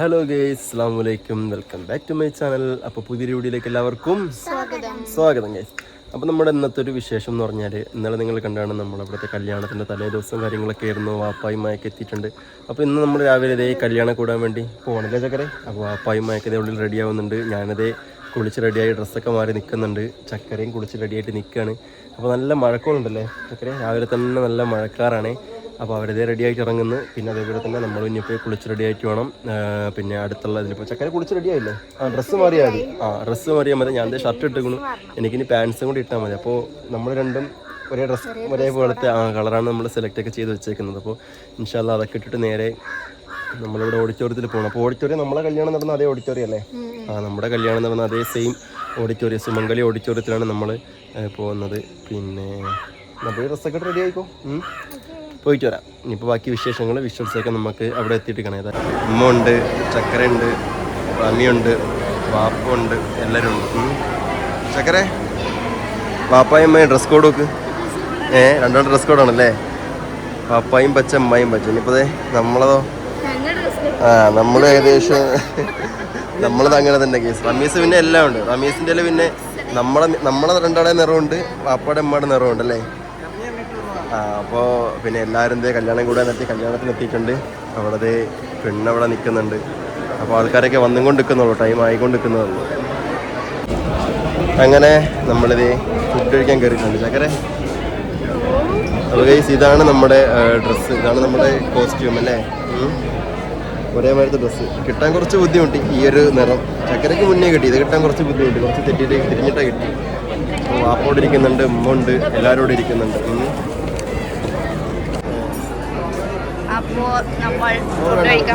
Hello guys അസ്സാം വലൈക്കും welcome back to my channel അപ്പോൾ പുതിയ വീഡിയോയിലേക്ക് എല്ലാവർക്കും സ്വാഗതം. സ്വാഗതം ഗേസ് അപ്പോൾ നമ്മുടെ ഇന്നത്തെ ഒരു വിശേഷം എന്ന് പറഞ്ഞാൽ ഇന്നലെ നിങ്ങൾ കണ്ടാണ് നമ്മൾ ഇവിടുത്തെ കല്യാണത്തിന്റെ തലേ ദിവസവും കാര്യങ്ങളൊക്കെ ആയിരുന്നു. വാപ്പായുമായൊക്കെ എത്തിയിട്ടുണ്ട്. അപ്പോൾ ഇന്ന് നമ്മൾ രാവിലെ ഇതേ കല്യാണം കൂടാൻ വേണ്ടി പോകണല്ലേ ചക്കരെ? അപ്പോൾ വാപ്പായും ഇതേ ഉള്ളിൽ റെഡി ആവുന്നുണ്ട്. ഞാനതേ കുളിച്ച് റെഡിയായി ഡ്രസ്സൊക്കെ മാറി നിൽക്കുന്നുണ്ട് ചക്കരയും കുളിച്ച് റെഡിയായിട്ട് നിൽക്കുകയാണ് അപ്പോൾ നല്ല മഴക്കോളുണ്ടല്ലേ ചക്കരെ? രാവിലെ തന്നെ നല്ല മഴക്കാറാണ്. അപ്പോൾ അവരതേ റെഡി ആയിട്ട് ഇറങ്ങുന്നു. പിന്നെ അതേപോലെ തന്നെ നമ്മൾ ഇനിയിപ്പോൾ കുളിച്ച് റെഡി ആയിട്ട് വേണം. പിന്നെ അടുത്തുള്ള ഇതിലിപ്പോൾ ചക്കര കുളിച്ച് റെഡി ആയില്ലേ? ആ ഡ്രസ്സ് മാറിയാൽ മതി. ആ ഡ്രസ്സ് മാറിയാൽ മതി. ഞാൻ ഷർട്ട് ഇട്ടിരിക്കുന്നു. എനിക്കിനി പാൻസും കൂടി ഇട്ടാൽ മതി. അപ്പോൾ നമ്മൾ രണ്ടും ഒരേ ഡ്രസ്സ് ഒരേപോലത്തെ ആ കളറാണ് നമ്മൾ സെലക്ട് ഒക്കെ ചെയ്ത് വെച്ചേക്കുന്നത്. അപ്പോൾ ഇൻഷാല്ല അതൊക്കെ ഇട്ടിട്ട് നേരെ നമ്മളിവിടെ ഓഡിറ്റോറിയത്തിൽ പോകണം അപ്പോൾ ഓഡിറ്റോറിയം നമ്മളെ കല്യാണം നടന്ന അതേ ഓഡിറ്റോറിയം അല്ലേ? ആ നമ്മുടെ കല്യാണം നടന്ന അതേ സെയിം ഓഡിറ്റോറിയം സുമംഗലി ഓഡിറ്റോറിയത്തിലാണ് നമ്മൾ പോകുന്നത്. പിന്നെ നമ്മുടെ ഡ്രസ്സൊക്കെ റെഡി ആയിക്കോ. പോയിട്ട് വരാം. ഇനിയിപ്പോൾ ബാക്കി വിശേഷങ്ങൾ വിഷ്വൽസൊക്കെ നമുക്ക് അവിടെ എത്തിയിട്ട് കാണാം അമ്മ ഉണ്ട് ചക്കരയുണ്ട് റമിയുണ്ട് വാപ്പുണ്ട് എല്ലാവരും ഉണ്ട്. ചക്കരെ വാപ്പായും അമ്മയും ഡ്രസ് കോഡ് നോക്ക്. ഏ രണ്ടോ ഡ്രസ് കോഡാണല്ലേ പാപ്പായും പച്ച അമ്മായും പച്ച. ഇനിയിപ്പോൾ നമ്മളതോ? ആ നമ്മൾ ഏകദേശം നമ്മളത് അങ്ങനെ തന്നെ കേസ് റമീസ് പിന്നെ എല്ലാം ഉണ്ട്. റമീസിന്റെ പിന്നെ നമ്മളെ നമ്മളെ രണ്ടാളെ നിറമുണ്ട് പാപ്പയുടെ അമ്മയുടെ നിറമുണ്ട് അല്ലേ? അപ്പോൾ പിന്നെ എല്ലാവരും ഇതേ കല്യാണം കൂടെ നിർത്തി കല്യാണത്തിന് എത്തിയിട്ടുണ്ട്. അവിടെ പെണ്ണവിടെ നിൽക്കുന്നുണ്ട്. അപ്പോൾ ആൾക്കാരൊക്കെ വന്നും കൊണ്ട് നിൽക്കുന്നുള്ളൂ ടൈം ആയിക്കൊണ്ട് നിൽക്കുന്നുള്ളൂ അങ്ങനെ നമ്മളിത് ഫുഡ് കഴിക്കാൻ കയറിയിട്ടുണ്ട്. ചക്കരെ ഗൈസ് ഇതാണ് നമ്മുടെ ഡ്രസ്സ് ഇതാണ് നമ്മുടെ കോസ്റ്റ്യൂം അല്ലേ. ഒരേ ഡ്രസ്സ് കിട്ടാൻ കുറച്ച് ബുദ്ധിമുട്ടി ഈ ഒരു നിറം. ചക്കരയ്ക്ക് മുന്നേ കിട്ടി ഇത് കിട്ടാൻ കുറച്ച് ബുദ്ധിമുട്ടി. കുറച്ച് തെറ്റിയിട്ട് തിരിഞ്ഞിട്ടാണ് കിട്ടി. അപ്പോൾ വാപ്പോടിരിക്കുന്നുണ്ട് ഉമ്മ ഉണ്ട് എല്ലാവരോടും ഇരിക്കുന്നുണ്ട്.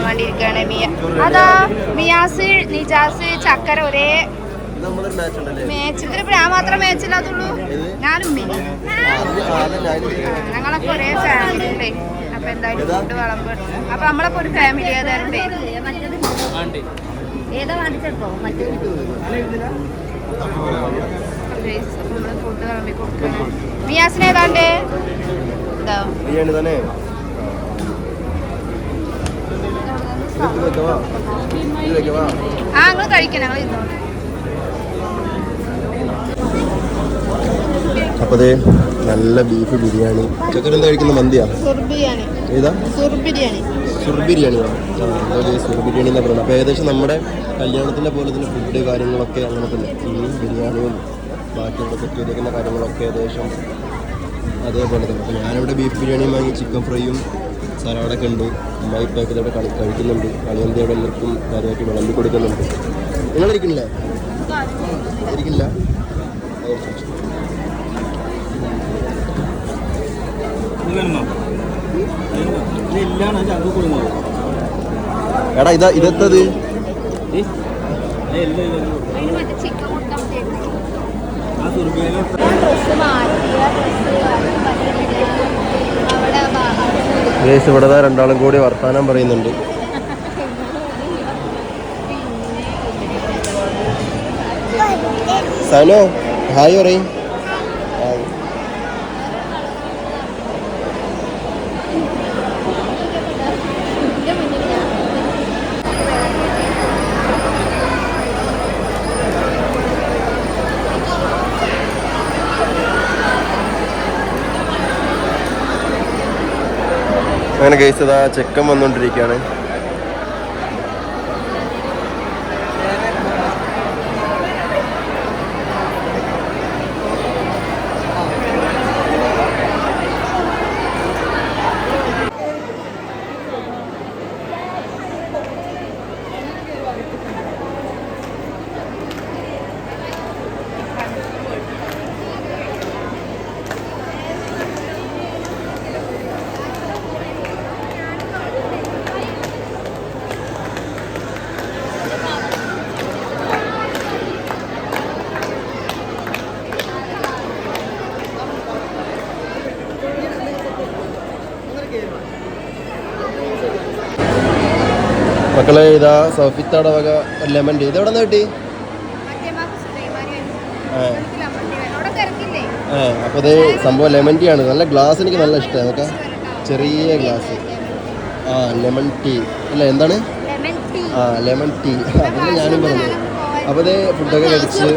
വേണ്ടി മിയ അതാ ചക്കര ഒരേ മേച്ചിൽ ഞാൻ മാത്രം മേച്ചില്ലാത്തുള്ളൂ ഞാനും മിനി. ഞങ്ങളൊക്കെ ഒരേ ഫാമിലി ഉണ്ടേ. അപ്പൊ എന്തായാലും ഫുഡ് വിളമ്പ്. അപ്പൊ നമ്മളൊക്കെ ഒരു ഫാമിലി ഏതാണ്ട് ഏതാ വാങ്ങിച്ചെടുത്തോ മറ്റേ ഫുഡ് വിളമ്പി കൊടുക്കണം മിയാസിന് ഏതാണ്ട്? ഇതാ ബിരിയാണി തന്നെ ഇത് വെക്കവാ ഇത് വെക്കവാ ആ ഞങ്ങൾ ഇരുന്നോളൂ. അപ്പോൾ അതെ നല്ല ബീഫ് ബിരിയാണി. ചക്കര എന്താ കഴിക്കുന്ന മന്തിയാ? ഏതാ? ബിരിയാണി. സുർ സുർ ബിരിയാണിയോ സുർ ബിരിയാണി എന്നാ പറയുന്നത്. അപ്പോൾ ഏകദേശം നമ്മുടെ കല്യാണത്തിന്റെ പോലെ തന്നെ ഫുഡ് കാര്യങ്ങളൊക്കെ അങ്ങനെ തന്നെ ഈ ബിരിയാണിയും ബാക്കിയുള്ള സെറ്റ് ചെയ്തേക്കുന്ന കാര്യങ്ങളൊക്കെ ഏകദേശം അതേപോലെ തന്നെ. അപ്പോൾ ഞാനിവിടെ ബീഫ് ബിരിയാണിയും വാങ്ങി ചിക്കൻ ഫ്രൈയും സലാഡൊക്കെ ഉണ്ട് അമ്മായി ഇപ്പൊക്കെ ഇതവിടെ കളി കഴിക്കുന്നുണ്ട്. കളിയന്തി അവിടെ എല്ലാവർക്കും കാര്യമായിട്ട് വിളമ്പി കൊടുക്കുന്നുണ്ട്. നിങ്ങൾ ഇരിക്കുന്നില്ലേ? ഇരിക്കില്ല എടാ ഇതാ ഇതെത്തത്? ഡ്രസ്സ് അവിടെ ഗേസ് ഇവിടെ രണ്ടാളും കൂടി വർത്താനം പറയുന്നുണ്ട്. സനോ ഹായ് പറയും. അങ്ങനെ ഗൈസ് ഇതാ ചെക്കൻ വന്നുകൊണ്ടിരിക്കുകയാണ് മക്കളെ ഇതാ സഫിത്താടെ വക ലെമൺ ടീ ഇതെവിടെ നിന്ന് കിട്ടി അപ്പൊ അതേ അപ്പോൾ ഇത് സംഭവം ലെമൺ ടീ ആണ്. നല്ല ഗ്ലാസ് എനിക്ക് നല്ല ഇഷ്ടമാണ് നോക്കാം. ചെറിയ ഗ്ലാസ് ആ ലെമൺ ടീ അല്ല എന്താണ്? ആ ലെമൺ ടീ അതാണ് ഞാനും പറഞ്ഞു അപ്പോൾ അതേ ഫുഡൊക്കെ കഴിച്ച്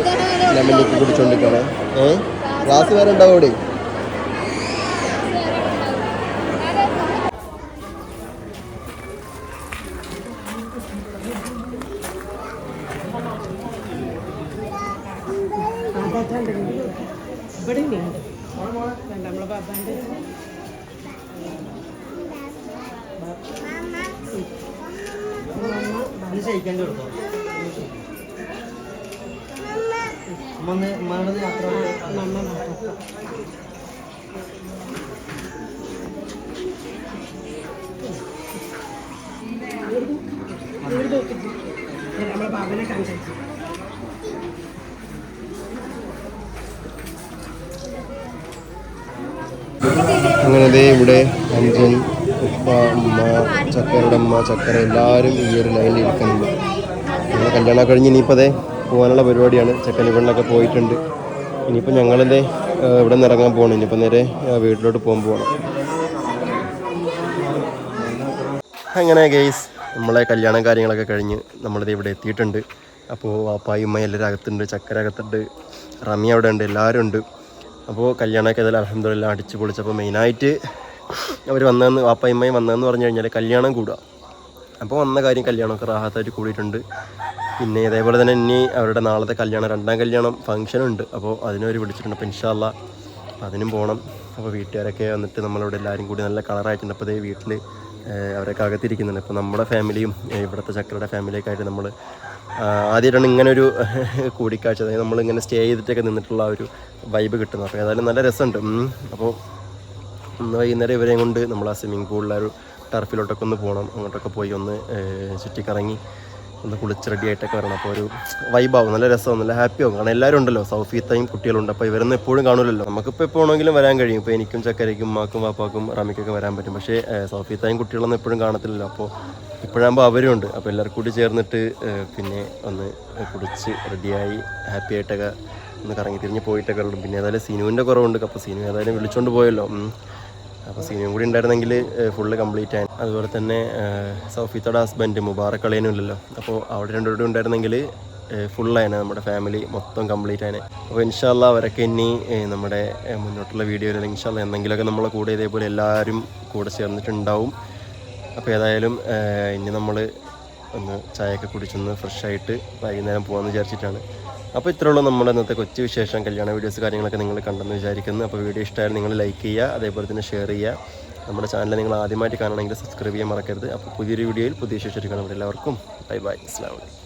ലെമൺ ടീ കുടിച്ചോണ്ടിരിക്കണം. ഏ? ഗ്ലാസ് വേറെ ഉണ്ടാവും അവിടെ. അതാണ്ട് ഇവിടെ ഉണ്ട് വേണ്ട നമ്മളെ ബാബാന്റെ നമ്മളെ ബാബനെ കാണിച്ചു അങ്ങനെ ഇവിടെ അഞ്ചൻ ഉപ്പ അമ്മ ചക്കരയുടെ അമ്മ ചക്കര എല്ലാവരും ഈ ഒരു ലൈനിൽ ഇരിക്കുന്നുണ്ട്. ഞങ്ങൾ കല്യാണം കഴിഞ്ഞ് ഇനിയിപ്പോൾ അതെ പോകാനുള്ള പരിപാടിയാണ്. ചക്കൻ ഇവിടുന്നൊക്കെ പോയിട്ടുണ്ട്. ഇനിയിപ്പോൾ ഞങ്ങളതേ ഇവിടെ നിന്ന് ഇറങ്ങാൻ പോകണം ഇനിയിപ്പോൾ നേരെ വീട്ടിലോട്ട് പോകാൻ പോകണം അങ്ങനെ ഗെയ്സ് നമ്മളെ കല്യാണം കാര്യങ്ങളൊക്കെ കഴിഞ്ഞ് നമ്മളിത് ഇവിടെ എത്തിയിട്ടുണ്ട്. അപ്പോൾ വാപ്പായും ഉമ്മയും എല്ലാവരും അകത്തുണ്ട് ചക്കര അകത്തുണ്ട് റമി അവിടെ ഉണ്ട് എല്ലാവരും ഉണ്ട് അപ്പോൾ കല്യാണമൊക്കെ ഏതായാലും അലഹമ്മദില്ല അടിച്ച് പൊളിച്ചപ്പോൾ മെയിനായിട്ട് അവർ വന്നതെന്ന് വാപ്പയമ്മയും വന്നതെന്ന് പറഞ്ഞു കഴിഞ്ഞാൽ കല്യാണം കൂടുക. അപ്പോൾ വന്ന കാര്യം കല്യാണമൊക്കെ റാഹത്തായിട്ട് കൂടിയിട്ടുണ്ട്. പിന്നെ ഇതേപോലെ തന്നെ ഇനി അവരുടെ നാളത്തെ കല്യാണം രണ്ടാം കല്യാണം ഫംഗ്ഷൻ ഉണ്ട്. അപ്പോൾ അതിനവർ വിളിച്ചിട്ടുണ്ട്. അപ്പോൾ ഇൻഷാല്ല അതിനും പോകണം അപ്പോൾ വീട്ടുകാരൊക്കെ വന്നിട്ട് നമ്മളിവിടെ എല്ലാവരും കൂടി നല്ല കളറായിട്ടുണ്ട് അപ്പോൾ ഇതേ വീട്ടിൽ അവരൊക്കെ അകത്തിരിക്കുന്നുണ്ട്. അപ്പോൾ നമ്മുടെ ഫാമിലിയും ഇവിടുത്തെ ചക്രയുടെ ഫാമിലിയൊക്കെ ആയിട്ട് നമ്മൾ ആദ്യമായിട്ടാണ് ഇങ്ങനെ ഒരു കൂടിക്കാഴ്ച. അതായത് നമ്മളിങ്ങനെ സ്റ്റേ ചെയ്തിട്ടൊക്കെ നിന്നിട്ടുള്ള ഒരു വൈബ് കിട്ടുന്നത്. അപ്പോൾ ഏതായാലും നല്ല രസമുണ്ട്. അപ്പോൾ ഇന്ന് വൈകുന്നേരം ഇവരെയും കൊണ്ട് നമ്മൾ ആ സ്വിമ്മിംഗ് പൂളിലെ ഒരു ടർഫിലോട്ടൊക്കെ ഒന്ന് പോകണം അങ്ങോട്ടൊക്കെ പോയി ഒന്ന് ചുറ്റിക്കറങ്ങി ഒന്ന് കുളിച്ച് റെഡി ആയിട്ടൊക്കെ വരണം. അപ്പോൾ ഒരു വൈബാവും നല്ല രസമാവും നല്ല ഹാപ്പി ആവും. കാരണം എല്ലാവരും ഉണ്ടല്ലോ. സൗഫീത്തയും കുട്ടികളുണ്ട്. അപ്പോൾ ഇവരൊന്നും എപ്പോഴും കാണൂലല്ലോ. നമുക്കിപ്പോൾ എപ്പോൾ വേണമെങ്കിലും വരാൻ കഴിയും. ഇപ്പോൾ എനിക്കും ചക്കരയ്ക്കും മാക്കും വാപ്പാക്കും റമിക്കൊക്കെ വരാൻ പറ്റും. പക്ഷേ സൗഫീത്തയും കുട്ടികളൊന്നും എപ്പോഴും കാണത്തില്ലല്ലോ. അപ്പോൾ ഇപ്പോഴാകുമ്പോൾ അവരും ഉണ്ട്. അപ്പോൾ എല്ലാവർക്കും കൂടി ചേർന്നിട്ട് പിന്നെ ഒന്ന് കുടിച്ച് റെഡിയായി ഹാപ്പി ആയിട്ടൊക്കെ ഒന്ന് കറങ്ങി തിരിഞ്ഞ് പോയിട്ടൊക്കെ ഉള്ളു. പിന്നെ ഏതായാലും സിനുവിന്റെ കുറവുണ്ട്. അപ്പോൾ സിനു ഏതായാലും വിളിച്ചുകൊണ്ട് പോയല്ലോ. അപ്പോൾ സിനിമയും കൂടി ഉണ്ടായിരുന്നെങ്കിൽ ഫുള്ള് കംപ്ലീറ്റ് ആയി. അതുപോലെ തന്നെ സൗഫീത്തയുടെ ഹസ്ബൻഡ് മുബാറക് കളിയനും ഇല്ലല്ലോ. അപ്പോൾ അവിടെ രണ്ടുപേരും ഉണ്ടായിരുന്നെങ്കിൽ ഫുള്ളായനെ നമ്മുടെ ഫാമിലി മൊത്തം കംപ്ലീറ്റ് ആയനെ അപ്പോൾ ഇൻഷാല്ല അവരൊക്കെ ഇനി നമ്മുടെ മുന്നോട്ടുള്ള വീഡിയോയിൽ ഇൻഷാല്ല എന്തെങ്കിലുമൊക്കെ നമ്മളെ കൂടെ ഇതേപോലെ എല്ലാവരും കൂടെ ചേർന്നിട്ടുണ്ടാവും. അപ്പോൾ ഏതായാലും ഇനി നമ്മൾ ഒന്ന് ചായയൊക്കെ കുടിച്ചൊന്ന് ഫ്രഷായിട്ട് വൈകുന്നേരം പോകാമെന്ന് വിചാരിച്ചിട്ടാണ്. അപ്പോൾ ഇത്രേ ഉള്ളൂ നമ്മുടെ ഇന്നത്തെ കൊച്ചു വിശേഷം. കല്യാണ വീഡിയോസ് കാര്യങ്ങളൊക്കെ നിങ്ങൾ കണ്ടെന്ന് വിചാരിക്കുന്നു. അപ്പോൾ വീഡിയോ ഇഷ്ടമായാലും നിങ്ങൾ ലൈക്ക് ചെയ്യുക അതേപോലെ തന്നെ ഷെയർ ചെയ്യുക. നമ്മുടെ ചാനൽ നിങ്ങൾ ആദ്യമായിട്ട് കാണണമെങ്കിൽ സബ്സ്ക്രൈബ് ചെയ്യാൻ മറക്കരുത്. അപ്പോൾ പുതിയൊരു വീഡിയോയിൽ പുതിയ വിശേഷം കാണുമ്പോൾ എല്ലാവർക്കും ബൈ ബൈ അസ്ലാം വലൈക്കും